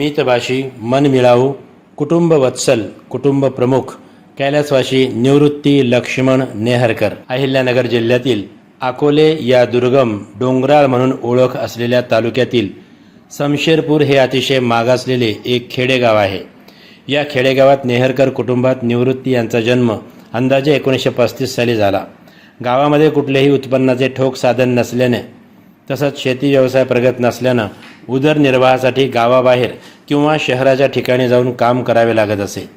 मितभाषी मन मिळावू कुटुंब वत्सल कुटुंब प्रमुख कैलासवाशी निवृत्ती लक्ष्मण नेहरकर. अहिल्यानगर जिल्ह्यातील अकोले या दुर्गम डोंगराळ म्हणून ओळख असलेल्या तालुक्यातील समशेरपूर हे अतिशय मागासलेले एक खेडेगाव आहे. या खेडेगावात नेहरकर कुटुंबात निवृत्ती यांचा जन्म अंदाजे एकोणीसशे पस्तीस साली झाला. गावामध्ये कुठलेही उत्पन्नाचे ठोक साधन नसल्याने तसंच शेती व्यवसाय प्रगत नसल्यानं उदरनिर्वाहासाठी गावाबाहेर किंवा शहराच्या ठिकाणी जाऊन काम करावे लागत असे.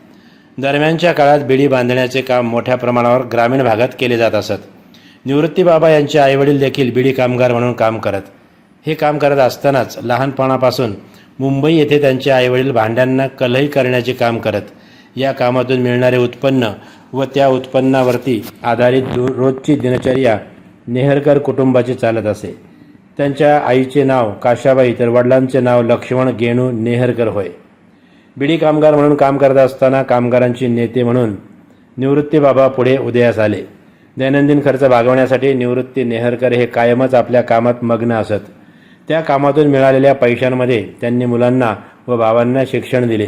दरम्यानच्या काळात बिडी बांधण्याचे काम मोठ्या प्रमाणावर ग्रामीण भागात केले जात असत. निवृत्ती बाबा यांचे आईवडील देखील बिडी कामगार म्हणून काम करत. हे काम करत असतानाच लहानपणापासून मुंबई येथे त्यांचे आईवडील भांड्यांना कलही करण्याचे काम करत. या कामातून मिळणारे उत्पन्न व त्या उत्पन्नावरती आधारित रोजची दिनचर्या नेहरकर कुटुंबाची चालत असे. त्यांच्या आईचे नाव काशाबाई तर वडिलांचे नाव लक्ष्मण गेणू नेहरकर होय. बिडी कामगार म्हणून काम करत असताना कामगारांची नेते म्हणून निवृत्ती बाबा पुढे उदयास आले. दैनंदिन खर्च भागवण्यासाठी निवृत्ती नेहरकर हे कायमच आपल्या कामात मग्न असत. त्या कामातून मिळालेल्या पैशांमध्ये त्यांनी मुलांना व भावांना शिक्षण दिले.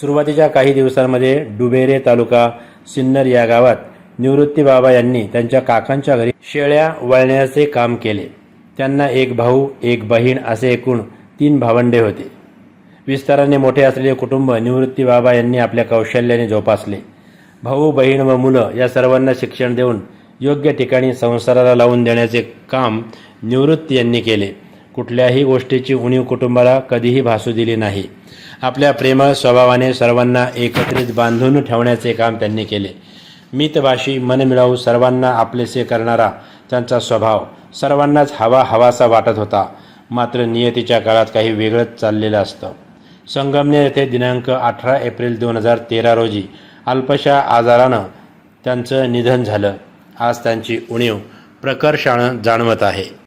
सुरुवातीच्या काही दिवसांमध्ये डुबेरे तालुका सिन्नर या गावात निवृत्ती बाबा यांनी त्यांच्या काकांच्या घरी शेळ्या वळण्याचे काम केले. त्यांना एक भाऊ एक बहीण असे एकूण तीन भावंडे होते. विस्ताराने मोठे असलेले कुटुंब निवृत्ती बाबा यांनी आपल्या कौशल्याने जोपासले. भाऊ बहीण व मुलं या सर्वांना शिक्षण देऊन योग्य ठिकाणी संसाराला लावून देण्याचे काम निवृत्ती यांनी केले. कुठल्याही गोष्टीची उणीव कुटुंबाला कधीही भासू दिली नाही. आपल्या प्रेमळ स्वभावाने सर्वांना एकत्रित बांधून ठेवण्याचे काम त्यांनी केले. मितभाषी मनमिळावू सर्वांना आपलेसे करणारा त्यांचा स्वभाव सर्वांनाच हवा हवासा वाटत होता. मात्र नियतीच्या काळात काही वेगळंच चाललेलं असतं. संगमनेर येथे दिनांक अठरा एप्रिल दोन हजार तेरा रोजी अल्पशा आजारानं त्यांचं निधन झालं. आज त्यांची उणीव प्रकर्षानं जाणवत आहे.